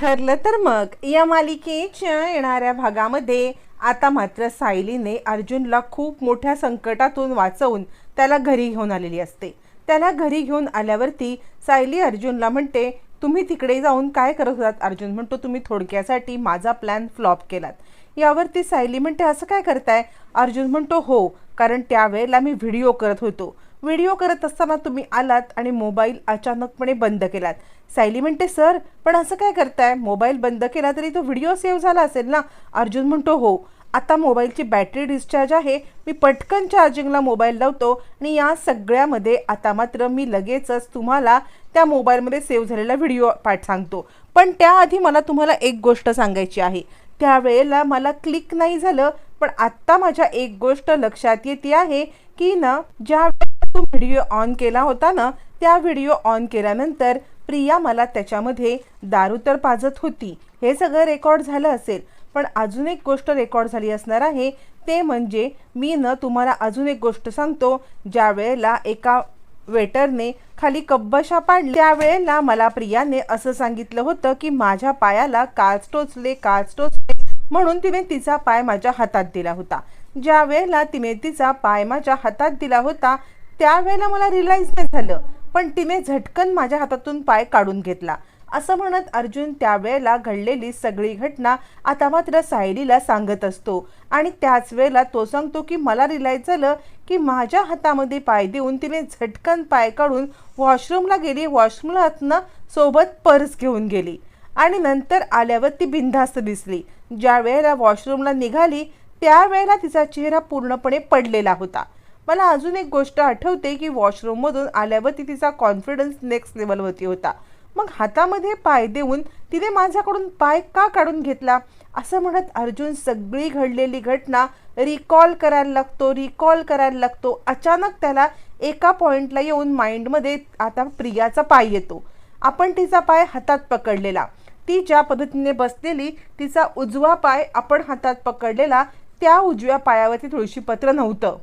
ठरलं तर मग. या मालिकेच्या येणाऱ्या भागामध्ये आता मात्र सायलीने अर्जुनला खूप मोठ्या संकटातून वाचवून त्याला घरी घेऊन आलेली असते. त्याला घरी घेऊन आल्यावरती सायली अर्जुनला म्हणते तुम्ही तिकडे जाऊन काय करत होतात? अर्जुन म्हणतो तुम्ही थोडक्यासाठी माझा प्लॅन फ्लॉप केलात. यावरती सायली म्हणते असं काय करताय? अर्जुन म्हणतो हो कारण त्यावेळेला मी व्हिडिओ करत होतो. व्हिडिओ करत असताना तुम्ही आलात आणि मोबाईल अचानकपणे बंद केलात. सायली म्हणते सर पण असं काय करताय? मोबाईल बंद केला तरी तो व्हिडिओ सेव्ह झाला असेल ना? अर्जुन म्हणतो हो. आता मोबाईलची बॅटरी डिस्चार्ज आहे. मी पटकन चार्जिंगला मोबाईल लावतो आणि या सगळ्यामध्ये आता मात्र मी लगेचच तुम्हाला त्या मोबाईलमध्ये सेव्ह झालेला व्हिडिओ पाठ सांगतो. पण त्याआधी मला तुम्हाला एक गोष्ट सांगायची आहे. त्यावेळेला मला क्लिक नाही झालं पण आत्ता माझ्या एक गोष्ट लक्षात येते आहे की ना ज्या तू व्हिडिओ ऑन केला होता ना त्या व्हिडिओ ऑन केल्यानंतर प्रिया मला त्याच्यामध्ये दारू तर पाजत होती. हे सगळं रेकॉर्ड झालं असेल पण अजून एक गोष्ट रेकॉर्ड झाली असणार आहे ते म्हणजे मी न तुम्हाला अजून एक गोष्ट सांगतो. ज्या वेळेला एका वेटरने खाली कब्बशा पाडली त्यावेळेला मला प्रियाने असं सांगितलं होतं की माझ्या पायाला काच टोचले काच टोचले म्हणून तिने तिचा पाय माझ्या हातात दिला होता. ज्या वेळेला तिने तिचा पाय माझ्या हातात दिला होता त्यावेळेला मला रिलाईज नाही झालं. पण तिने झटकन माझ्या हातातून पाय काढून घेतला. असं म्हणत अर्जुन त्यावेळेला घडलेली सगळी घटना आता मात्र सायलीला सांगत असतो. आणि त्याच वेळेला तो सांगतो की मला रिलायज झालं की माझ्या हातामध्ये पाय देऊन तिने झटकन पाय काढून वॉशरूमला गेली. वॉशरूमला सोबत पर्स घेऊन गेली. आणि नंतर आल्यावर ती बिनधास्त दिसली. ज्या वेळेला वॉशरूमला निघाली त्यावेळेला तिचा चेहरा पूर्णपणे पडलेला होता. मला अजून एक गोष्ट आठवते की वॉशरूममधून आल्यावरती तिचा कॉन्फिडन्स नेक्स्ट लेवलवरती होता. मग हातामध्ये पाय देऊन तिने माझ्याकडून पाय का काढून घेतला? असं म्हणत अर्जुन सगळी घडलेली घटना रिकॉल करायला लागतो रिकॉल करायला लागतो. अचानक त्याला एका पॉईंटला येऊन माइंडमध्ये आता प्रियाचा पाय येतो. आपण तिचा पाय हातात पकडलेला. ती ज्या पद्धतीने बसलेली तिचा उजवा पाय आपण हातात पकडलेला त्या उजव्या पायावरती तुळशीपत्र नव्हतं.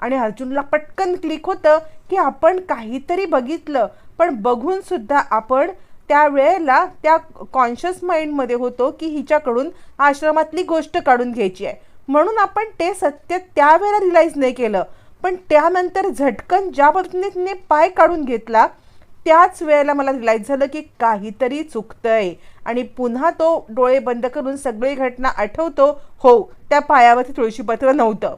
आणि अर्जुनला पटकन क्लिक होतं की आपण काहीतरी बघितलं. पण बघून सुद्धा आपण त्या वेळेला त्या कॉन्शियस माइंडमध्ये होतो की हिच्याकडून आश्रमातली गोष्ट काढून घ्यायची आहे. म्हणून आपण ते सत्य त्यावेळेला रिलाईज नाही केलं. पण त्यानंतर झटकन ज्या पद्धतीने तिने पाय काढून घेतला त्याच वेळेला मला रिलाईज झालं की काहीतरी चुकतंय. आणि पुन्हा तो डोळे बंद करून सगळी घटना आठवतो. हो त्या पायावरती तुळशीपत्र नव्हतं.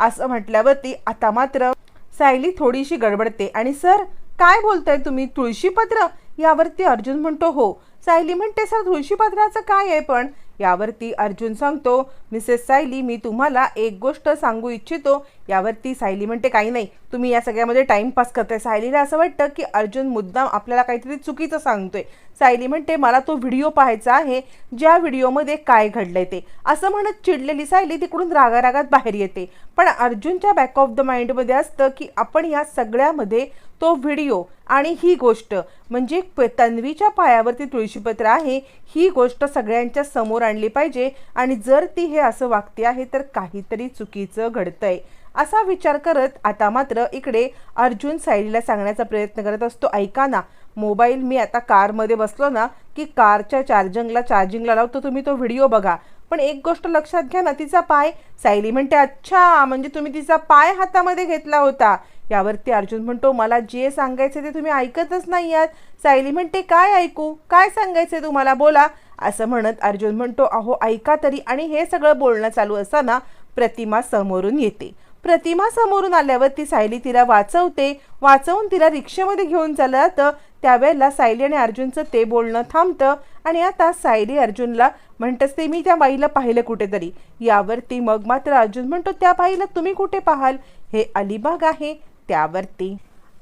असं म्हटल्यावरती आता मात्र सायली थोडीशी गडबडते. आणि सर काय बोलताय तुम्ही? तुळशीपत्र? यावरती अर्जुन म्हणतो हो. सायली म्हणते सर तुळशीपत्राचं काय आहे पण यावरती अर्जुन सांगतो मिसेस सायली मी तुम्हाला एक गोष्ट सांगू इच्छितो. यावरती सायली म्हणते काही नाही तुम्ही या सगळ्यामध्ये टाइमपास करताय. सायलीला असं वाटतं की अर्जुन मुद्दाम आपल्याला काहीतरी चुकीचं सांगतोय. सायली म्हणते मला तो व्हिडिओ पाहायचा आहे ज्या व्हिडिओमध्ये काय घडलंय ते. असं म्हणत चिडलेली सायली तिकडून रागारागात बाहेर येते. पण अर्जुनच्या बॅक ऑफ द माइंडमध्ये असतं की आपण या सगळ्यामध्ये तो व्हिडिओ आणि ही गोष्ट. म्हणजे प- तन्वीच्या पायावरती तुळशीपत्र आहे ही गोष्ट सगळ्यांच्या समोर आणली पाहिजे आणि जर ती हे असं वागते आहे तर काहीतरी चुकीचं घडतंय असा विचार करत आता मात्र इकडे अर्जुन सायलीला सांगण्याचा प्रयत्न करत असतो ऐका ना मोबाईल मी आता कारमध्ये बसलो ना की कारच्या चार्जिंगला चार्जिंगला लावतो तुम्ही तो व्हिडिओ बघा. पण एक गोष्ट लक्षात घ्या ना तिचा पाय सायली म्हणते अच्छा म्हणजे तुम्ही तिचा पाय हातामध्ये घेतला होता. यावरती अर्जुन म्हणतो मला जे सांगायचं ते तुम्ही ऐकतच नाही आहात. सायली म्हणते काय ऐकू? काय सांगायचं तुम्हाला? बोला. असं म्हणत अर्जुन म्हणतो अहो ऐका तरी. आणि हे सगळं बोलणं चालू असताना प्रतिमा समोरून येते. प्रतिमा समोरून आल्यावर ती सायली तिला वाचवते. वाचवून तिला रिक्षेमध्ये घेऊन चाललं जातं त्यावेळेला सायली आणि अर्जुनचं ते बोलणं थांबतं. आणि आता सायली अर्जुनला म्हणतच ते मी त्या बाईला पाहिलं कुठेतरी. यावरती मग मात्र अर्जुन म्हणतो त्या बाईला तुम्ही कुठे पाहाल? हे अलिबाग आहे. त्यावरती.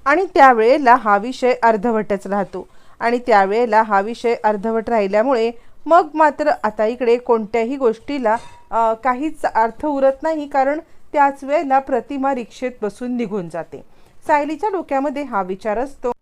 आणि त्यावेळेला हा विषय अर्धवटच राहतो. आणि त्यावेळेला हा विषय अर्धवट राहिल्यामुळे मग मात्र आता इकडे कोणत्याही गोष्टीला काहीच अर्थ उरत नाही कारण त्याच वेळेला प्रतिमा रिक्षेत बसून निघून जाते. सायलीच्या डोक्यामध्ये हा विचार असतो.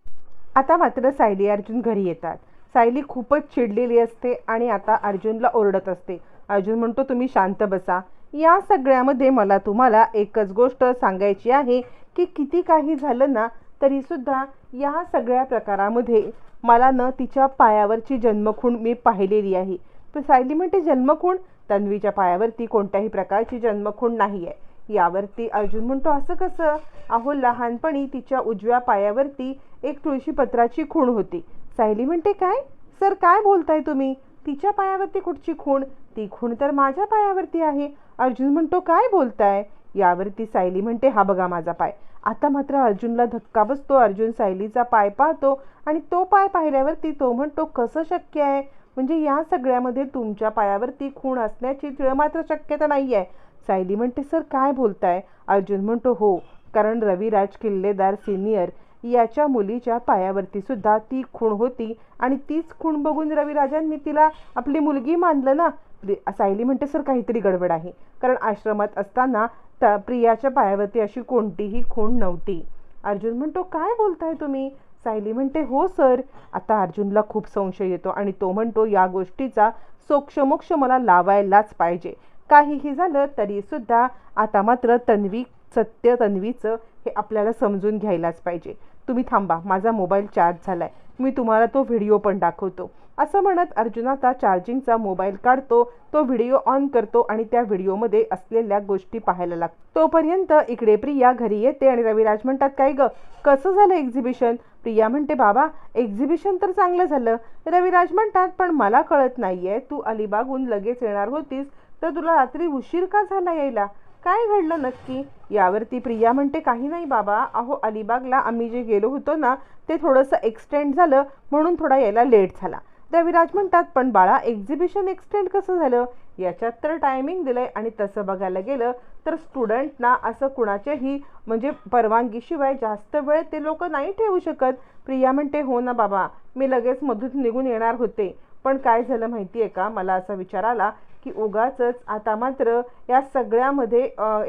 आता मात्र सायली अर्जुन घरी येतात. सायली खूपच चिडलेली असते आणि आता अर्जुनला ओरडत असते. अर्जुन म्हणतो तुम्ही शांत बसा. या सगळ्यामध्ये मला तुम्हाला एकच गोष्ट सांगायची आहे की किती काही झालं ना तरीसुद्धा या सगळ्या प्रकारामध्ये मला न तिच्या पायावरची जन्मखूण मी पाहिलेली आहे. पण सायली म्हणते जन्मखूण? तन्वीच्या पायावरती कोणत्याही प्रकारची जन्मखूण नाही आहे. यावरती अर्जुन म्हणतो असं कसं? अहो लहानपणी तिच्या उजव्या पायावरती एक तुळशीपत्राची खूण होती. सायली म्हणते काय? सर काय बोलताय तुम्ही? तिच्या पायावरती कुठची खूण? ती खूण तर माझ्या पायावरती आहे. अर्जुन म्हणतो काय बोलताय? यावरती सायली म्हणते हा बघा माझा पाय. आता मात्र अर्जुनला धक्का बसतो अर्जुन सायलीचा पाय पाहतो आणि तो पाय पाहिल्यावरती तो म्हणतो कसं शक्य आहे? म्हणजे या सगळ्यामध्ये तुमच्या पायावरती खूण असण्याची तिळ मात्र शक्यता नाही आहे सायली म्हणते सर काय बोलताय? अर्जुन म्हणतो हो कारण रविराज किल्लेदार सिनियर याच्या मुलीच्या पायावरती सुद्धा ती खूण होती आणि तीच खूण बघून रविराजांनी तिला आपली मुलगी मानलं ना सायली म्हणते सर काहीतरी गडबड आहे. कारण आश्रमात असताना त्या प्रियाच्या पायावरती अशी कोणतीही खूण नव्हती. अर्जुन म्हणतो काय बोलताय तुम्ही? सायली म्हणते हो सर. आता अर्जुनला खूप संशय येतो आणि तो म्हणतो या गोष्टीचा सोक्षमोक्ष मला लावायलाच पाहिजे. काहीही झालं तरीसुद्धा आता मात्र तन्वी सत्य तन्वीचं हे आपल्याला समजून घ्यायलाच पाहिजे. तुम्ही थांबा माझा मोबाईल चार्ज झाला आहे मी तुम्हाला तो व्हिडिओ पण दाखवतो. असं म्हणत अर्जुन आता चार्जिंगचा मोबाईल काढतो तो व्हिडिओ ऑन करतो आणि त्या व्हिडिओमध्ये असलेल्या गोष्टी पाहायला लागतो. तोपर्यंत इकडे प्रिया घरी येते आणि रविराज म्हणतात काय ग? कसं झालं एक्झिबिशन प्रिया म्हणते बाबा एक्झिबिशन तर चांगलं झालं. रविराज म्हणतात पण मला कळत नाहीये तू अलिबागहून लगेच येणार होतीस तर तुला रात्री उशीर का झाला यायला? काय घडलं नक्की? यावरती प्रिया म्हणते काही नाही बाबा अहो अलिबागला आम्ही जे गेलो होतो ना ते थोडंसं एक्सटेंड झालं म्हणून थोडा यायला लेट झाला. रविराज म्हणतात पण बाळा एक्झिबिशन एक्सटेंड कसं झालं? याच्यात तर टायमिंग दिलंय आणि तसं बघायला गेलं तर स्टुडंटना असं कुणाच्याही म्हणजे परवानगीशिवाय जास्त वेळ ते लोक नाही ठेवू शकत. प्रिया म्हणते हो ना बाबा मी लगेच मधून निघून येणार होते. पण काय झालं माहिती आहे का? मला असा विचार आला की उगाच आता मात्र या सगळ्यामध्ये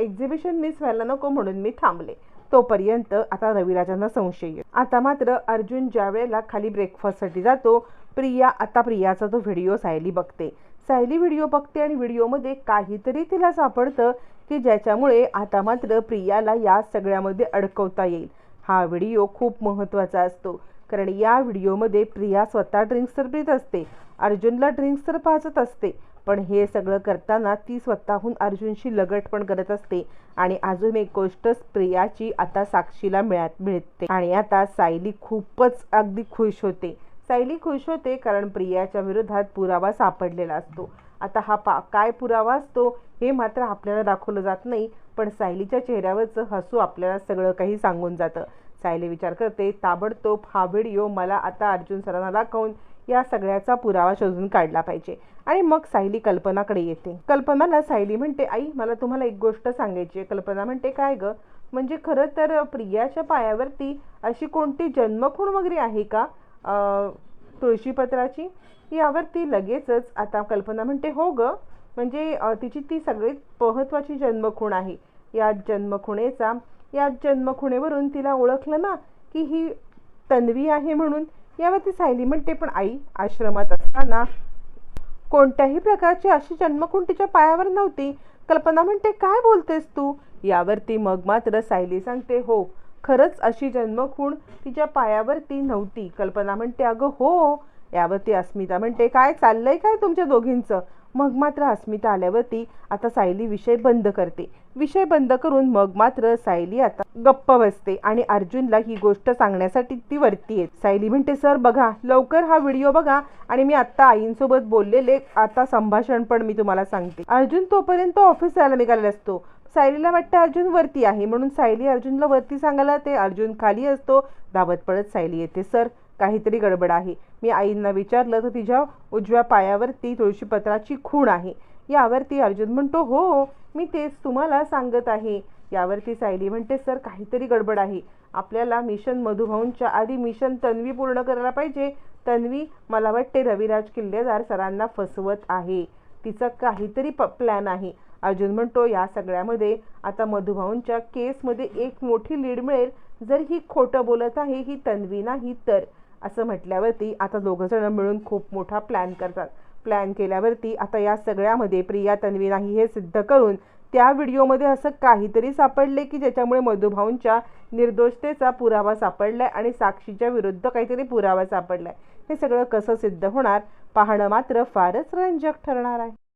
एक्झिबिशन मिस व्हायला नको म्हणून मी थांबले. तोपर्यंत आता रविराजांना संशय आता मात्र अर्जुन ज्या वेळेला खाली ब्रेकफास्टसाठी जातो प्रिया आता प्रियाचा तो व्हिडिओ सायली बघते. सायली व्हिडिओ बघते आणि व्हिडिओमध्ये काहीतरी तिला सापडतं की ज्याच्यामुळे आता मात्र प्रियाला या सगळ्यामध्ये अडकवता येईल. हा व्हिडिओ खूप महत्त्वाचा असतो. कारण या व्हिडिओमध्ये प्रिया स्वतः ड्रिंक्स तर पीत असते अर्जुनला ड्रिंक्स तर पाचत असते. पण हे सगळं करताना ती स्वतःहून अर्जुनशी लगट पण करत असते. आणि अजून एक गोष्ट प्रियाची आता साक्षीला मिळत मिळते. आणि आता सायली खूपच अगदी खुश होते. सायली खुश होते कारण प्रियाच्या विरोधात पुरावा सापडलेला असतो. आता हा पा काय पुरावा असतो हे मात्र आपल्याला दाखवलं जात नाही पण सायलीच्या चेहऱ्यावरचं हसू आपल्याला सगळं काही सांगून जातं. सायली विचार करते ताबडतोब हा व्हिडिओ मला आता अर्जुन सरांना दाखवून या सगळ्याचा पुरावा शोधून काढला पाहिजे. आणि मग सायली कल्पनाकडे येते. कल्पनाला सायली म्हणते आई मला तुम्हाला एक गोष्ट सांगायची आहे. कल्पना म्हणते काय ग? म्हणजे खरं तर प्रियाच्या पायावरती अशी कोणती जन्मखूण वगैरे आहे का? तुळशीपत्राची? यावर ती लगेचच आता कल्पना म्हणते हो ग म्हणजे तिची ती सगळीत महत्त्वाची जन्मखूण आहे. या जन्मखुणेचा या जन्मखुणेवरून तिला ओळखलं ना की ही तन्वी आहे म्हणून? यावरती सायली म्हणते पण आई आश्रमात असताना कोणत्याही प्रकारची अशी जन्मखूण तिच्या पायावर नव्हती. कल्पना म्हणते काय बोलतेस तू? यावरती मग मात्र सायली सांगते हो खरंच अशी जन्मखूण तिच्या पायावरती नव्हती. कल्पना म्हणते अगं हो यावरती अस्मिता म्हणते काय चाललंय काय तुमच्या दोघींचं? मग मात्र अस्मिता आल्यावरती आता सायली विषय बंद करते. विषय बंद करून मग मात्र सायली आता गप्प बसते आणि अर्जुनला ही गोष्ट सांगण्यासाठी ती वरती येत. सायली म्हणते सर बघा लवकर हा व्हिडिओ बघा आणि मी आता आईंसोबत बोललेले आता संभाषण पण मी तुम्हाला सांगते. अर्जुन तोपर्यंत ऑफिस जायला निघालेला असतो. सायलीला वाटतं अर्जुन वरती आहे. म्हणून सायली अर्जुनला वरती सांगायला ते अर्जुन खाली असतो. धावत पडत सायली येते. सर काहीतरी गडबड आहे. मी आईंना विचारलं तर तिच्या उजव्या पायावरती तुळशीपत्राची खूण आहे. यावरती अर्जुन म्हणतो हो मी तेच तुम्हाला सांगत आहे. यावरती सायली म्हणते सर काहीतरी गडबड आहे. आपल्याला मिशन मधुभाऊंच्या आधी मिशन तन्वी पूर्ण करायला पाहिजे. तन्वी मला वाटते रविराज किल्लेदार सरांना फसवत आहे. तिचा काहीतरी प प्लॅन आहे. अर्जुन म्हणतो या सगळ्यामध्ये आता मधुभाऊंच्या केसमध्ये एक मोठी लीड मिळेल. जर ही खोटं बोलत आहे ही तन्वी नाही तर. असं म्हटल्यावरती आता दोघंजणं मिळून खूप मोठा प्लॅन करतात. प्लॅन केल्यावरती आता या सगळ्यामध्ये प्रिया तन्वी नाही हे सिद्ध करून त्या व्हिडिओमध्ये असं काहीतरी सापडले की ज्याच्यामुळे मधुभाऊंच्या निर्दोषतेचा पुरावा सापडलाय आणि साक्षीच्या विरुद्ध काहीतरी पुरावा सापडलाय. हे सगळं कसं सिद्ध होणार पाहणं मात्र फारच रंजक ठरणार आहे.